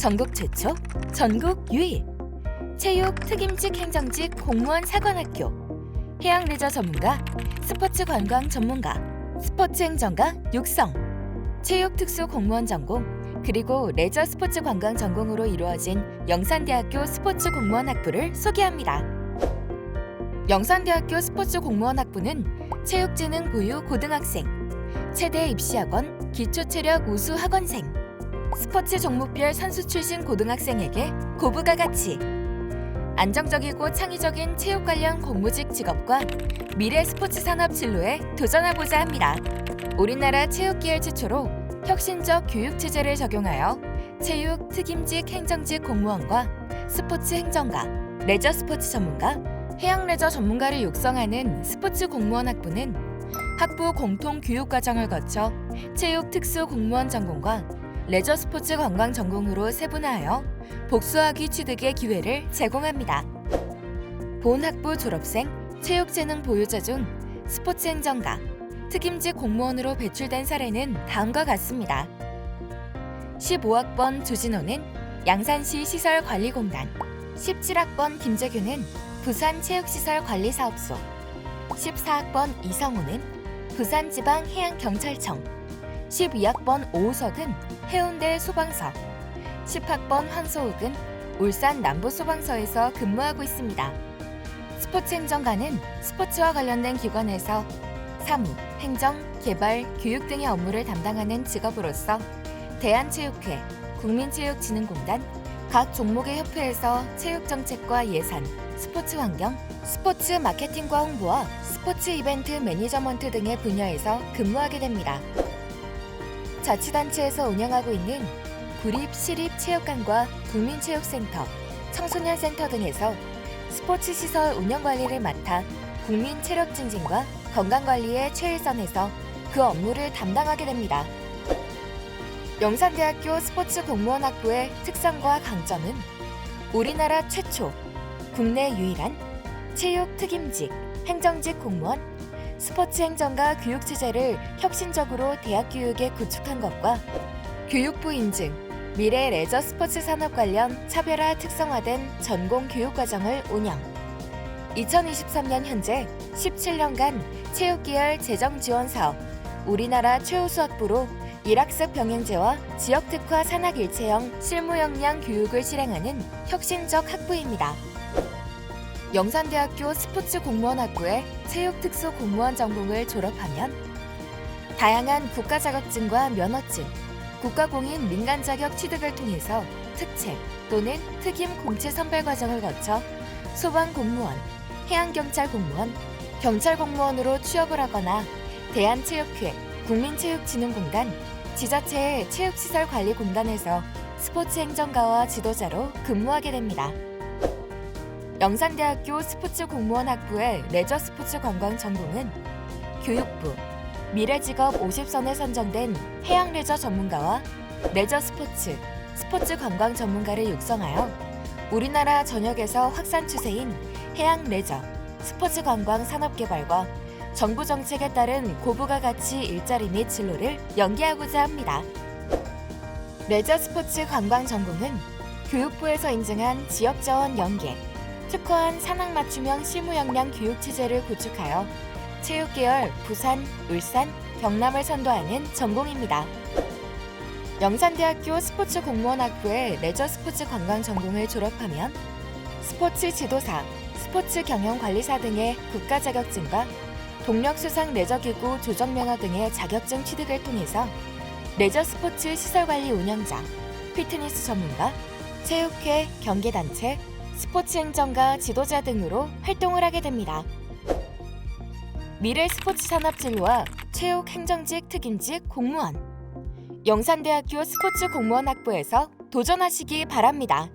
전국 최초, 전국 유일. 체육 특임직 행정직 공무원 사관학교. 해양 레저 전문가, 스포츠 관광 전문가, 스포츠 행정가 육성. 체육 특수 공무원 전공 그리고 레저 스포츠 관광 전공으로 이루어진 영산대학교 스포츠 공무원 학부를 소개합니다. 영산대학교 스포츠 공무원 학부는 체육지능 보유 고등학생, 최대 입시학원, 기초체력 우수 학원생, 스포츠 종목별 선수 출신 고등학생에게 고부가 가치, 안정적이고 창의적인 체육 관련 공무직 직업과 미래 스포츠 산업 진로에 도전하고자 합니다. 우리나라 체육계열 최초로 혁신적 교육 체제를 적용하여 체육 특임직 행정직 공무원과 스포츠 행정가, 레저 스포츠 전문가, 해양 레저 전문가를 육성하는 스포츠 공무원 학부는 학부 공통 교육 과정을 거쳐 체육 특수 공무원 전공과 레저 스포츠 관광 전공으로 세분화하여 복수학위 취득의 기회를 제공합니다. 본 학부 졸업생 체육재능 보유자 중 스포츠 행정가, 특임직 공무원으로 배출된 사례는 다음과 같습니다. 15학번 조진호는 양산시 시설관리공단, 17학번 김재규는 부산체육시설관리사업소, 14학번 이성우는 부산지방해양경찰청, 12학번 오우석은 해운대 소방서, 10학번 황소욱은 울산 남부소방서에서 근무하고 있습니다. 스포츠 행정가는 스포츠와 관련된 기관에서 사무, 행정, 개발, 교육 등의 업무를 담당하는 직업으로서 대한체육회, 국민체육진흥공단, 각 종목의 협회에서 체육 정책과 예산, 스포츠 환경, 스포츠 마케팅과 홍보와 스포츠 이벤트 매니저먼트 등의 분야에서 근무하게 됩니다. 자치단체에서 운영하고 있는 구립 시립 체육관과 국민체육센터, 청소년센터 등에서 스포츠 시설 운영 관리를 맡아 국민 체력 증진과 건강 관리의 최일선에서 그 업무를 담당하게 됩니다. 영산대학교 스포츠 공무원 학부의 특성과 강점은 우리나라 최초, 국내 유일한 체육 특임직, 행정직 공무원, 스포츠 행정과 교육 체제를 혁신적으로 대학 교육에 구축한 것과 교육부 인증, 미래 레저 스포츠 산업 관련 차별화 특성화된 전공 교육 과정을 운영. 2023년 현재 17년간 체육계열 재정 지원 사업 우리나라 최우수 학부로 일학습 병행제와 지역 특화 산학 일체형 실무 역량 교육을 실행하는 혁신적 학부입니다. 영산대학교 스포츠 공무원 학부의 체육 특수 공무원 전공을 졸업하면 다양한 국가 자격증과 면허증, 국가공인 민간 자격 취득을 통해서 특채 또는 특임 공채 선발 과정을 거쳐 소방 공무원, 해양경찰 공무원, 경찰 공무원으로 취업을 하거나 대한체육회, 국민체육진흥공단, 지자체의 체육시설관리공단에서 스포츠 행정가와 지도자로 근무하게 됩니다. 영산대학교 스포츠 공무원 학부의 레저 스포츠 관광 전공은 교육부, 미래직업 50선에 선정된 해양 레저 전문가와 레저 스포츠, 스포츠 관광 전문가를 육성하여 우리나라 전역에서 확산 추세인 해양 레저, 스포츠 관광 산업 개발과 정부 정책에 따른 고부가 가치 일자리 및 진로를 연계하고자 합니다. 레저 스포츠 관광 전공은 교육부에서 인증한 지역 자원 연계, 특화한 산학 맞춤형 실무 역량 교육 체제를 구축하여 체육 계열 부산, 울산, 경남을 선도하는 전공입니다. 영산대학교 스포츠 공무원 학부의 레저 스포츠 관광 전공을 졸업하면 스포츠 지도사, 스포츠 경영 관리사 등의 국가 자격증과 동력 수상 레저 기구 조정 면허 등의 자격증 취득을 통해서 레저 스포츠 시설 관리 운영자, 피트니스 전문가, 체육회, 경기단체, 스포츠 행정가 지도자 등으로 활동을 하게 됩니다. 미래 스포츠 산업 진로와 체육 행정직 특임직 공무원 영산대학교 스포츠 공무원 학부에서 도전하시기 바랍니다.